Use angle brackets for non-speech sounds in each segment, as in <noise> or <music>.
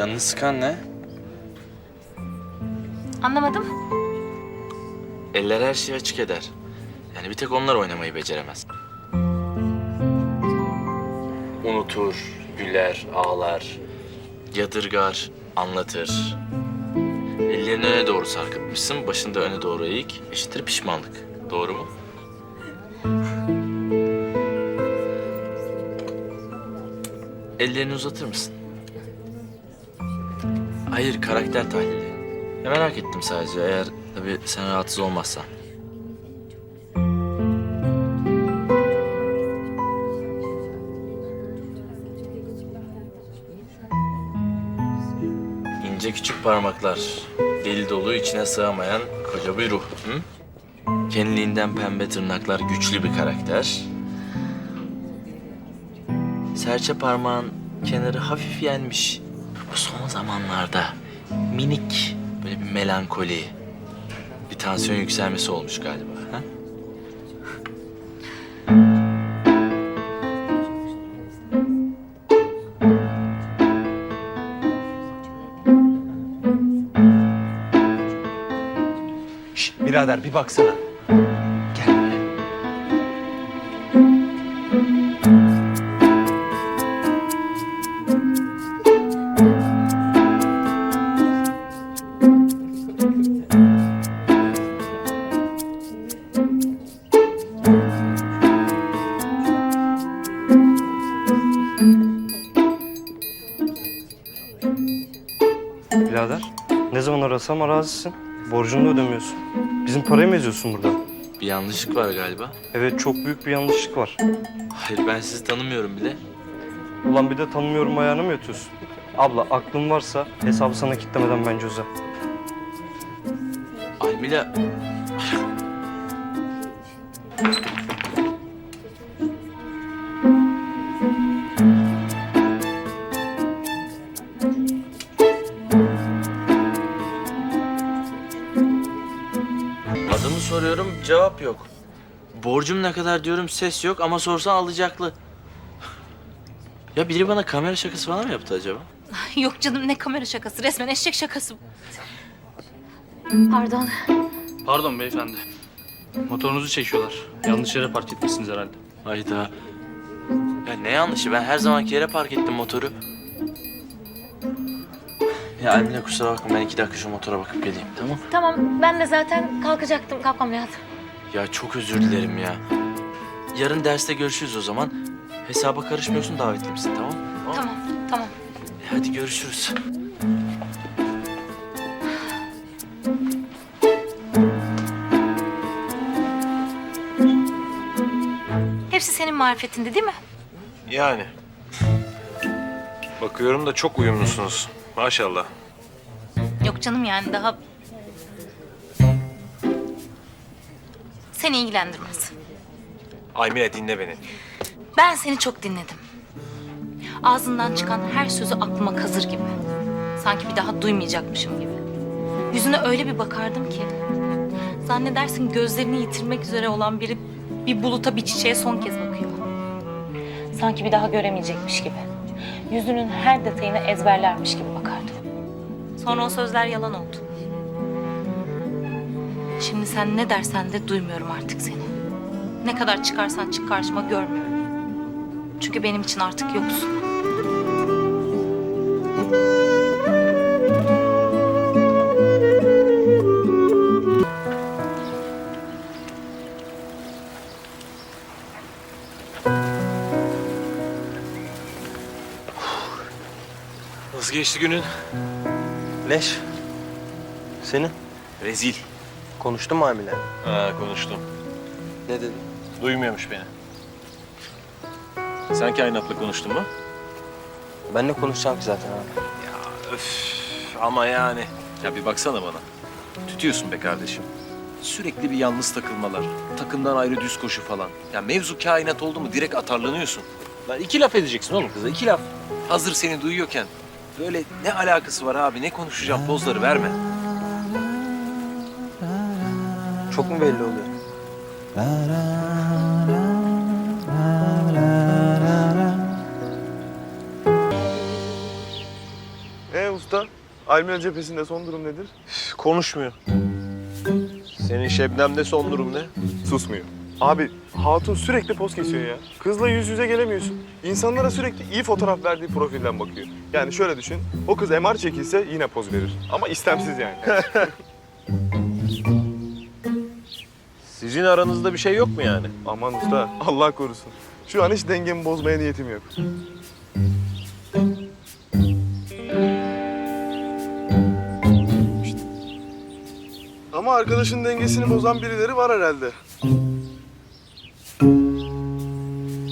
Canını sıkan ne? Anlamadım. Eller her şeyi açık eder. Yani bir tek onlar oynamayı beceremez. Unutur, güler, ağlar, yadırgar, anlatır. Ellerini öne doğru sarkıtmışsın, başında öne doğru eğik, eşittir pişmanlık. Doğru mu? Ellerini uzatır mısın? Hayır, karakter tahlili. Ya merak ettim sadece eğer tabii sen rahatsız olmazsan. İnce küçük parmaklar, deli dolu içine sığamayan koca bir ruh. Hı? Kendiliğinden pembe tırnaklar, güçlü bir karakter. Serçe parmağın kenarı hafif yenmiş. Bu son zamanlarda minik böyle bir melankoli, bir tansiyon yükselmesi olmuş galiba. Ha? Şşt birader bir baksana. Arasam arazisin. Borcunu da ödemiyorsun. Bizim parayı mı eziyorsun burada? Bir yanlışlık var galiba. Evet, çok büyük bir yanlışlık var. Hayır ben sizi tanımıyorum bile. Ulan bir de tanımıyorum ayağına mı yatıyorsun? Abla, aklın varsa hesabı sana kitlemeden bence özel. Almila... Adımı cevap yok. Borcum ne kadar diyorum ses yok ama sorsan alacaklı. Ya biri bana kamera şakası falan mı yaptı acaba? <laughs> Yok canım ne kamera şakası. Resmen eşek şakası. bu. Pardon. Pardon beyefendi. Motorunuzu çekiyorlar. Yanlış yere park etmişsiniz herhalde. Hayda. Ya ne yanlışı ben her zamanki yere park ettim motoru. Ya Emine kusura bakma ben iki dakika şu motora bakıp geleyim tamam Tamam ben de zaten kalkacaktım. Kalkmam lazım. Ya çok özür dilerim ya. Yarın derste görüşürüz o zaman. Hesaba karışmıyorsun davetli misin tamam? Tamam tamam. E, Hadi görüşürüz. Hepsi senin marifetinde değil mi? Yani. Bakıyorum da çok uyumlusunuz. Maşallah. Yok canım yani daha... Seni ilgilendirmez. Aymine dinle beni. Ben seni çok dinledim. Ağzından çıkan her sözü aklıma kazır gibi. Sanki bir daha duymayacakmışım gibi. Yüzüne öyle bir bakardım ki. Zannedersin gözlerini yitirmek üzere olan biri bir buluta bir çiçeğe son kez bakıyor. Sanki bir daha göremeyecekmiş gibi. Yüzünün her detayını ezberlermiş gibi bakardım. Sonra o sözler yalan oldu. Şimdi sen ne dersen de duymuyorum artık seni. Ne kadar çıkarsan çık karşıma görmüyorum. Çünkü benim için artık yoksun. Nasıl geçti günün? Leş. Senin? Rezil. Konuştun mu Amile? Ha konuştum. Ne dedin? Duymuyormuş beni. Sen kainatla konuştun mu? Ben ne konuşacağım ki zaten abi? Ya öf ama yani. Ya bir baksana bana. Tütüyorsun be kardeşim. Sürekli bir yalnız takılmalar. Takımdan ayrı düz koşu falan. Ya mevzu kainat oldu mu direkt atarlanıyorsun. Lan iki laf edeceksin oğlum kıza iki laf. Hazır seni duyuyorken. Böyle ne alakası var abi ne konuşacağım pozları verme. Çok mu belli oluyor? E Almanya cephesinde son durum nedir? Konuşmuyor. Senin Şebnem'de son durum ne? Susmuyor. Abi hatun sürekli poz kesiyor ya. Kızla yüz yüze gelemiyorsun. İnsanlara sürekli iyi fotoğraf verdiği profilden bakıyor. Yani şöyle düşün. O kız MR çekilse yine poz verir. Ama istemsiz yani. <laughs> Sizin aranızda bir şey yok mu yani? Aman usta Allah korusun. Şu an hiç dengemi bozmaya niyetim yok. Ama arkadaşın dengesini bozan birileri var herhalde.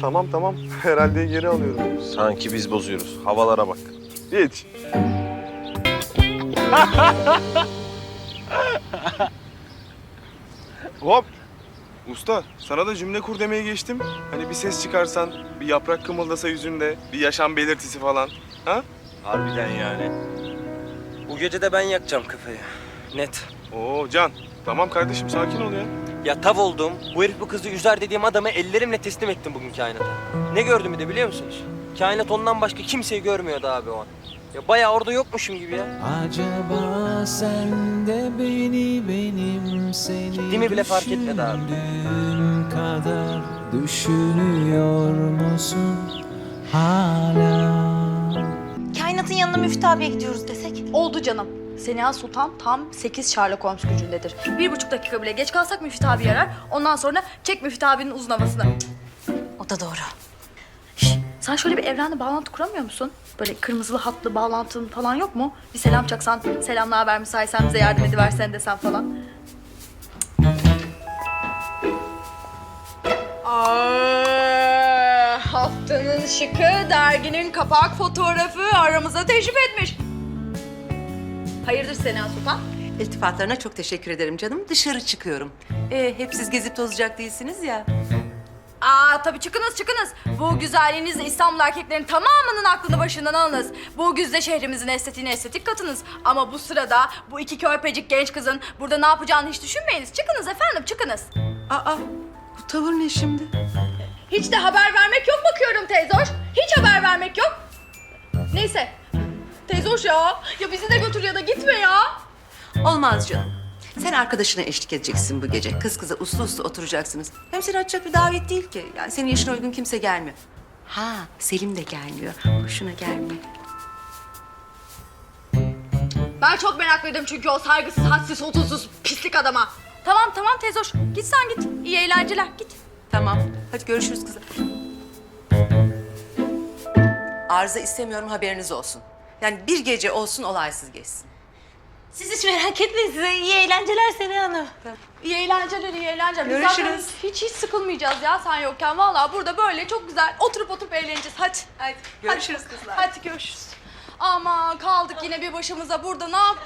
Tamam tamam. <laughs> Herhalde geri alıyorum. Sanki biz bozuyoruz. Havalara bak. Hiç. <laughs> Hop. Usta, sana da cümle kur demeye geçtim. Hani bir ses çıkarsan, bir yaprak kımıldasa yüzünde, bir yaşam belirtisi falan. Ha? Harbiden yani. Bu gece de ben yakacağım kafayı. Net. Oo Can, tamam kardeşim sakin ol ya. Ya tav oldum. Bu herif bu kızı üzer dediğim adamı ellerimle teslim ettim bugün kainata. Ne gördüm bir de biliyor musunuz? Kainat ondan başka kimseyi görmüyordu abi o an. Ya bayağı orada yokmuşum gibi ya. Acaba sen de beni benim seni Gittiğimi bile fark etmedi abi. düşündüğüm kadar düşünüyor musun hala? Kainatın yanına Müftü abiye gidiyoruz desek. Oldu canım. Seniha Sultan tam 8 Sherlock Holmes gücündedir. Bir buçuk dakika bile geç kalsak Müftü abi yarar. Ondan sonra çek Müftü abinin uzun havasını. O da doğru. Sen şöyle bir evrenle bağlantı kuramıyor musun? Böyle kırmızılı hatlı bağlantın falan yok mu? Bir selam çaksan, selam ne haber müsaitsen bize yardım ediversen desen falan. Aa, haftanın şıkı derginin kapak fotoğrafı aramıza teşrif etmiş. Hayırdır Sena Sultan? İltifatlarına çok teşekkür ederim canım. Dışarı çıkıyorum. Ee, hep siz gezip tozacak değilsiniz ya. Aa tabii çıkınız çıkınız. Bu güzelliğinizle İstanbul erkeklerin tamamının aklını başından alınız. Bu güzde şehrimizin estetiğine estetik katınız. Ama bu sırada bu iki körpecik genç kızın burada ne yapacağını hiç düşünmeyiniz. Çıkınız efendim çıkınız. Aa, bu tavır ne şimdi? Hiç de haber vermek yok bakıyorum teyzoş. Hiç haber vermek yok. Neyse. Teyzoş ya. Ya bizi de götür ya da gitme ya. Olmaz canım. Sen arkadaşına eşlik edeceksin bu gece. Kız kıza uslu uslu oturacaksınız. Hem seni açacak bir davet değil ki. Yani senin yaşına uygun kimse gelmiyor. Ha, Selim de gelmiyor. Hoşuna gelmiyor. Ben çok meraklıydım çünkü o saygısız, hadsiz, hudutsuz, pislik adama. Tamam tamam teyzoş. Git sen git. İyi eğlenceler. Git. Tamam. Hadi görüşürüz kızlar. Arıza istemiyorum haberiniz olsun. Yani bir gece olsun olaysız geçsin. Siz hiç merak etmeyin size iyi eğlenceler Sena Hanım. İyi eğlenceler, iyi eğlenceler. Biz Görüşürüz. hiç hiç sıkılmayacağız ya sen yokken. Vallahi burada böyle çok güzel oturup oturup eğleneceğiz. Hadi. Hadi görüşürüz hadi, kızlar. Hadi görüşürüz. Ama kaldık yine bir başımıza burada ne yap?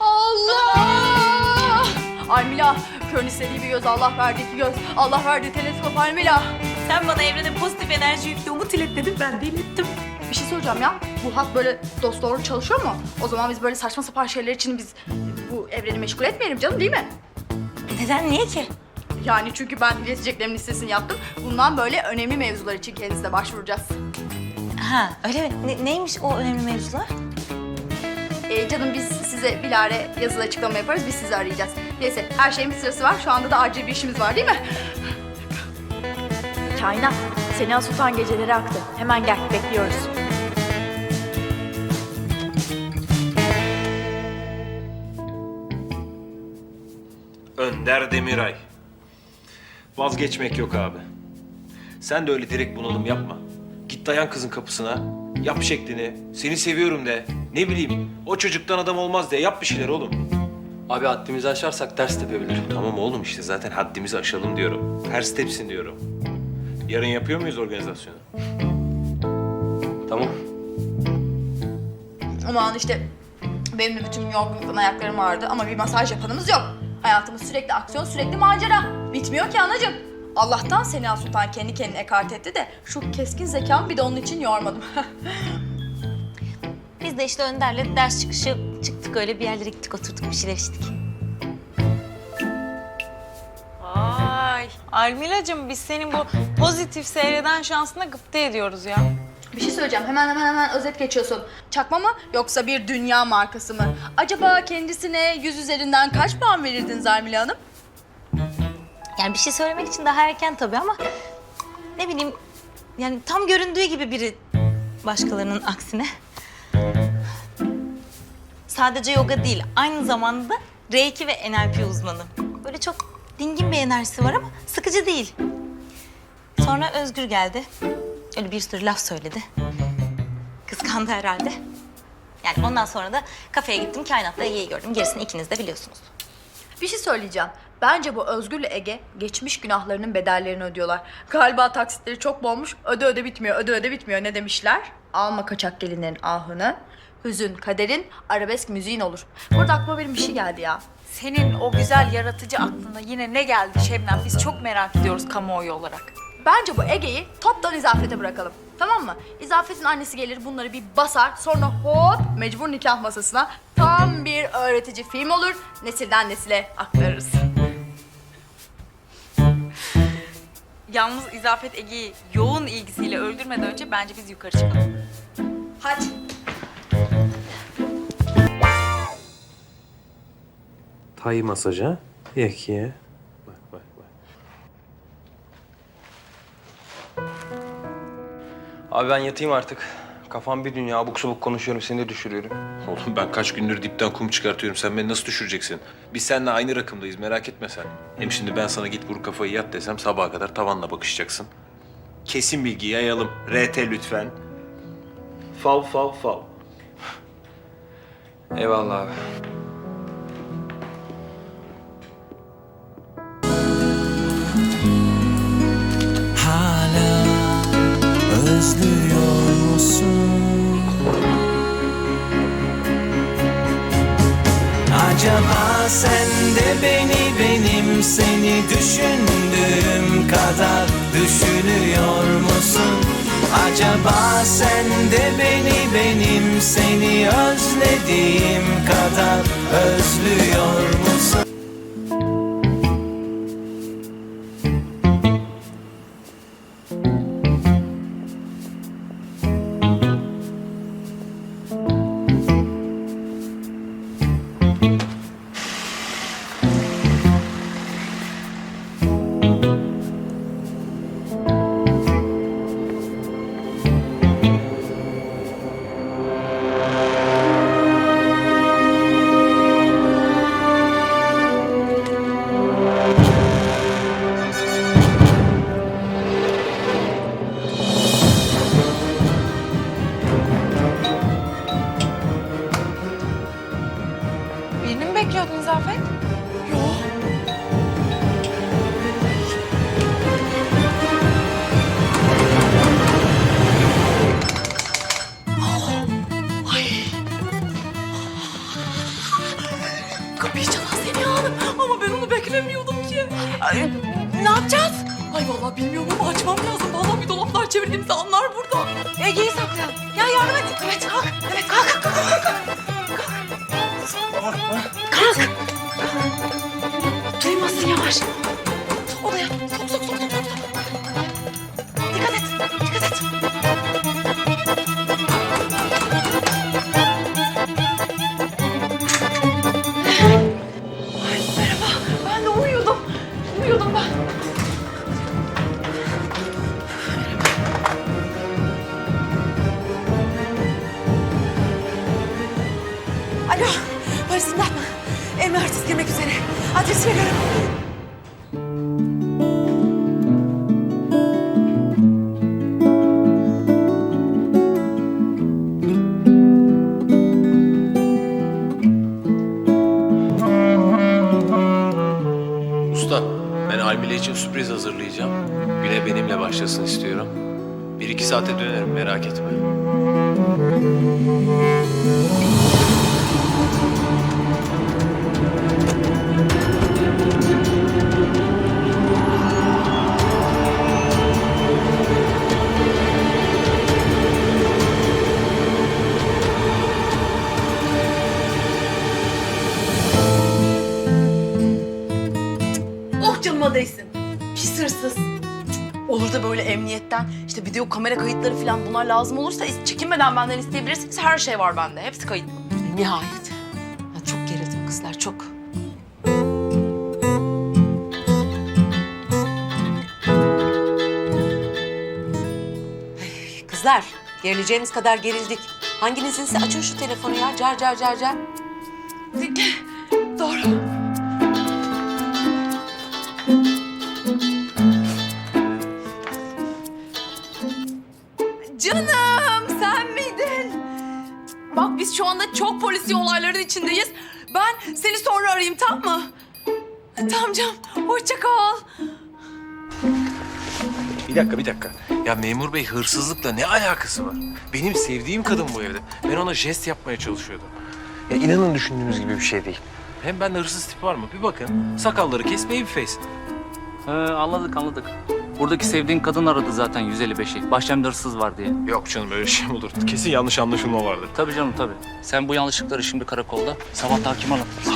Allah! Ay Mila, körün istediği bir göz, Allah verdiği iki göz. Allah verdiği teleskop Ay Mila. Sen bana evrene pozitif enerji yüklü umut ilet dedin ben de ilettim. Bir şey söyleyeceğim ya. Bu böyle dost doğru çalışıyor mu? O zaman biz böyle saçma sapan şeyler için biz bu evreni meşgul etmeyelim canım değil mi? Neden niye ki? Yani çünkü ben ileteceklerimin listesini yaptım. Bundan böyle önemli mevzular için kendisine başvuracağız. Ha öyle mi? Ne- neymiş o önemli mevzular? Ee, canım biz size bilare yazılı açıklama yaparız. Biz sizi arayacağız. Neyse her şeyin bir sırası var. Şu anda da acil bir işimiz var değil mi? Kainat. Sena Sultan geceleri aktı. Hemen gel. Bekliyoruz. Önder Demiray. Vazgeçmek yok abi. Sen de öyle direkt bunalım yapma. Git dayan kızın kapısına. Yap şeklini. Seni seviyorum de. Ne bileyim. O çocuktan adam olmaz de. Yap bir şeyler oğlum. Abi haddimizi aşarsak ters tepebilir. Tamam oğlum işte zaten haddimizi aşalım diyorum. Ters tepsin diyorum. Yarın yapıyor muyuz organizasyonu? Tamam. Aman işte benim de bütün yorgunluktan ayaklarım ağrıdı ama bir masaj yapanımız yok. Hayatımız sürekli aksiyon, sürekli macera. Bitmiyor ki anacığım. Allah'tan Sena Sultan kendi kendine ekart etti de şu keskin zekamı bir de onun için yormadım. <laughs> Biz de işte Önder'le ders çıkışı çıktık öyle bir yerlere gittik oturduk bir şeyler içtik. Ay, Almila'cığım biz senin bu pozitif seyreden şansına gıpta ediyoruz ya. Bir şey söyleyeceğim. Hemen hemen hemen özet geçiyorsun. Çakma mı yoksa bir dünya markası mı? Acaba kendisine yüz üzerinden kaç puan verirdin Zarmila Hanım? Yani bir şey söylemek için daha erken tabii ama ne bileyim yani tam göründüğü gibi biri başkalarının aksine. Sadece yoga değil, aynı zamanda Reiki ve NLP uzmanı. Böyle çok dingin bir enerjisi var ama sıkıcı değil. Sonra Özgür geldi. Öyle bir sürü laf söyledi. Kıskandı herhalde. Yani ondan sonra da kafeye gittim, kainatta Ege'yi gördüm. Gerisini ikiniz de biliyorsunuz. Bir şey söyleyeceğim. Bence bu Özgür'le Ege geçmiş günahlarının bedellerini ödüyorlar. Galiba taksitleri çok bolmuş. Öde öde bitmiyor, öde öde bitmiyor. Ne demişler? Alma kaçak gelinlerin ahını. Hüzün kaderin, arabesk müziğin olur. Burada aklıma benim bir şey geldi ya. Senin o güzel yaratıcı aklına yine ne geldi Şebnem? Biz çok merak ediyoruz kamuoyu olarak. Bence bu Ege'yi toptan izafete bırakalım. Tamam mı? İzafetin annesi gelir bunları bir basar. Sonra hop mecbur nikah masasına tam bir öğretici film olur. Nesilden nesile aktarırız. Yalnız İzafet Ege'yi yoğun ilgisiyle öldürmeden önce bence biz yukarı çıkalım. Hadi. Tay masaja. Yekiye. Abi ben yatayım artık. Kafam bir dünya abuk subuk konuşuyorum seni de düşürüyorum. Oğlum ben kaç gündür dipten kum çıkartıyorum. Sen beni nasıl düşüreceksin? Biz seninle aynı rakımdayız merak etme sen. Hem şimdi ben sana git vur kafayı yat desem sabaha kadar tavanla bakışacaksın. Kesin bilgi yayalım. RT lütfen. Fav fav fav. Eyvallah abi. Sen de beni benim seni düşündüğüm kadar düşünüyor musun? Acaba sen de beni benim seni özlediğim kadar özlüyor musun? <laughs> Ama ben onu beklemiyordum ki. Ay, ne yapacağız? Ay vallahi bilmiyorum ama açmam lazım. Vallahi bir dolaplar çevirdiğimizi anlar burada. Ege'yi saklayalım. Ya yardım et. Evet kalk. Evet kalk. kalk, kalk, kalk. Kalk. Duymasın yavaş. Veriyorum. Usta ben Almile için sürpriz hazırlayacağım. Güne benimle başlasın istiyorum. Bir iki saate dönerim merak etme. İşte video kamera kayıtları falan bunlar lazım olursa çekinmeden benden isteyebilirsiniz. Her şey var bende. Hepsi kayıtlı. Nihayet. Ya çok gerildim kızlar çok. Ay, Kızlar gerileceğimiz kadar gerildik. Hanginizinse açın şu telefonu ya. Car car car car. Doğru. Biz şu anda çok polisiye olayların içindeyiz. Ben seni sonra arayayım tamam mı? Tamam canım. Hoşça kal. Bir dakika, bir dakika. Ya memur bey hırsızlıkla ne alakası var? Benim sevdiğim kadın bu evde. Ben ona jest yapmaya çalışıyordum. Ya inanın düşündüğünüz gibi bir şey değil. Hem bende hırsız tipi var mı? Bir bakın. Sakalları kes, baby face. He, anladık anladık. Buradaki sevdiğin kadın aradı zaten 155'i. Bahçemde hırsız var diye. Yok canım öyle şey mi olur? Kesin yanlış anlaşılma vardır. Tabii canım tabii. Sen bu yanlışlıkları şimdi karakolda sabah hakim anlatırsın.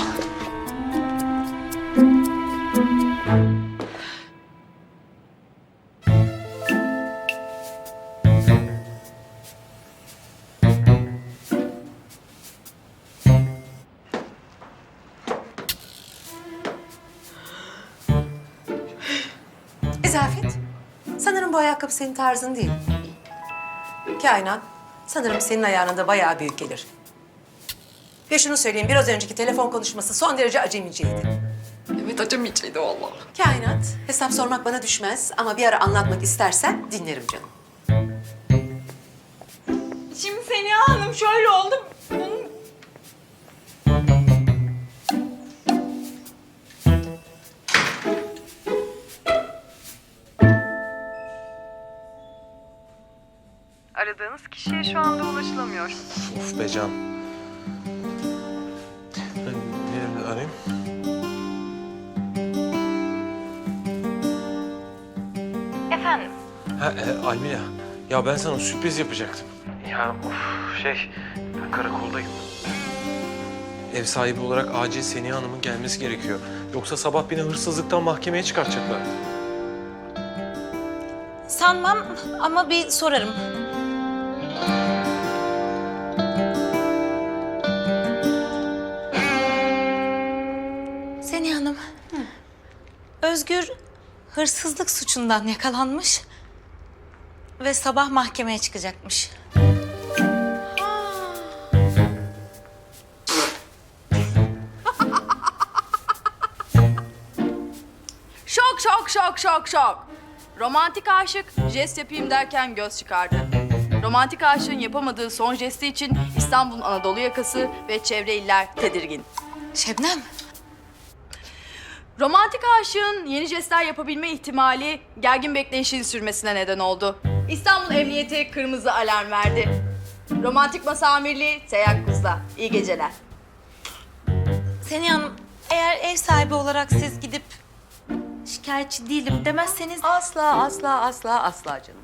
Ayakkabı senin tarzın değil. Kainat. Sanırım senin ayağına da bayağı büyük gelir. Ve şunu söyleyeyim, biraz önceki telefon konuşması son derece acemiceydi. Evet acemiyeceydi valla. Kainat, hesap sormak bana düşmez ama bir ara anlatmak istersen dinlerim canım. Şimdi Seniha Hanım şöyle oldu. Aradığınız kişiye şu anda ulaşılamıyor. Of be can. Ben nerede arayayım? Efendim? Ha, e, Almila. Ya ben sana sürpriz yapacaktım. Ya of, şey, ben karakoldayım. Ev sahibi olarak acil Seniha Hanım'ın gelmesi gerekiyor. Yoksa sabah beni hırsızlıktan mahkemeye çıkartacaklar. Sanmam ama bir sorarım. Hırsızlık suçundan yakalanmış ve sabah mahkemeye çıkacakmış. <laughs> Şok şok şok şok şok. Romantik aşık jest yapayım derken göz çıkardı. Romantik aşığın yapamadığı son jesti için İstanbul'un Anadolu yakası ve çevre iller tedirgin. Şebnem. Romantik aşığın yeni jestler yapabilme ihtimali gergin bekleyişin sürmesine neden oldu. İstanbul Emniyeti kırmızı alarm verdi. Romantik masa amirliği teyakkuzda. İyi geceler. Seni Hanım eğer ev sahibi olarak siz gidip şikayetçi değilim demezseniz Asla, asla, asla, asla canım.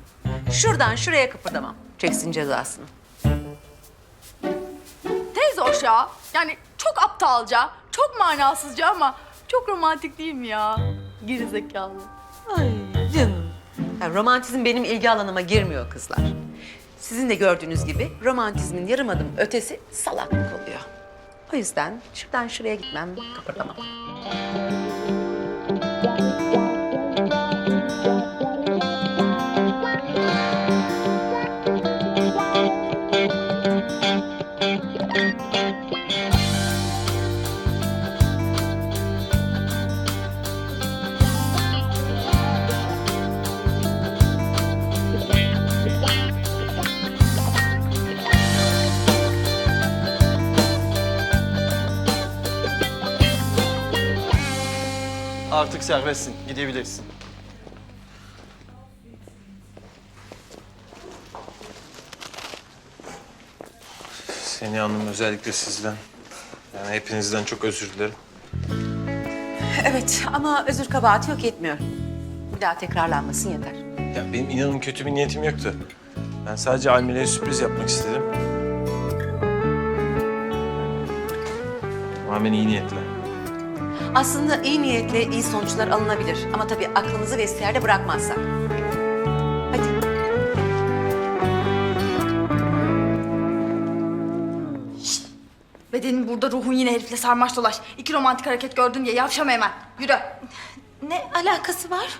Şuradan şuraya kıpırdamam. Çeksin cezasını. Teyze uşağı. Yani çok aptalca, çok manasızca ama çok romantik değil mi ya? Gerizekalı. Ay canım. Ya, romantizm benim ilgi alanıma girmiyor kızlar. Sizin de gördüğünüz gibi romantizmin yarım adım ötesi salaklık oluyor. O yüzden şuradan şuraya gitmem, kıpırdamam. Serbestsin. Gidebilirsin. Seniha Hanım özellikle sizden, yani hepinizden çok özür dilerim. Evet ama özür kabahati yok etmiyor. Bir daha tekrarlanmasın yeter. Ya benim inanın kötü bir niyetim yoktu. Ben sadece Almile'ye sürpriz yapmak istedim. Tamamen iyi niyetle. Aslında iyi niyetle iyi sonuçlar alınabilir. Ama tabii aklımızı ve istiyarda bırakmazsak. Hadi. Bedenin burada ruhun yine herifle sarmaş dolaş. İki romantik hareket gördün diye yavşama hemen. Yürü. Ne alakası var?